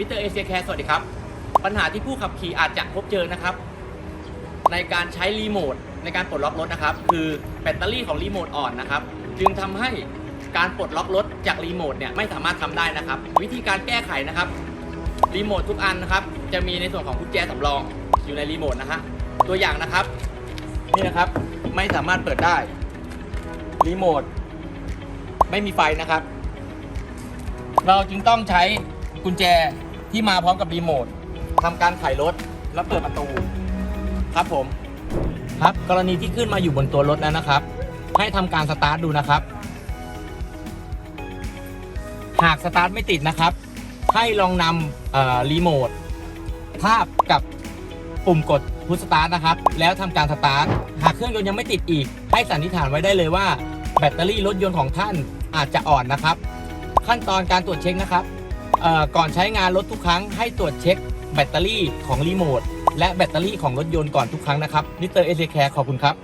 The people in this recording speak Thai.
มิสเตอร์เอเชียแคร์สวัสดีครับ ปัญหาที่ผู้ขับขี่อาจจะพบเจอนะครับ ในการใช้รีโมทในการปลดล็อกรถนะครับ คือแบตเตอรี่ของรีโมทอ่อนนะครับ จึงทำให้การปลดล็อกรถจากรีโมทเนี่ยไม่สามารถทำได้นะครับ วิธีการแก้ไขนะครับรีโมททุกอันนะครับ จะมีในส่วนของกุญแจสำรองอยู่ในรีโมทนะฮะตัวอย่างนะครับ นี่นะครับไม่สามารถเปิดได้รีโมทไม่มีไฟนะครับ เราจึงต้องใช้กุญแจ ที่มาพร้อมกับรีโมททำการไขรถแล้วเปิดประตู ครับผม ครับกรณีที่ขึ้นมาอยู่บนตัวรถแล้วนะครับ ให้ทำการสตาร์ทดูนะครับ หากสตาร์ทไม่ติดนะครับ ให้ลองนำรีโมททาบกับปุ่มกดพุชสตาร์ทนะครับ แล้วทำการสตาร์ทหากเครื่องยนต์ยังไม่ติดอีก ให้สันนิษฐานไว้ได้เลยว่า แบตเตอรี่รถยนต์ของท่านอาจจะอ่อนนะครับ ขั้นตอนการตรวจเช็คนะครับ ก่อนใช้งานรถทุกครั้งให้ตรวจเช็คแบตเตอรี่ของรีโมทและแบตเตอรี่ของรถยนต์ก่อนทุกครั้งนะครับนิเตอร์เอเซแคร์ขอบคุณครับ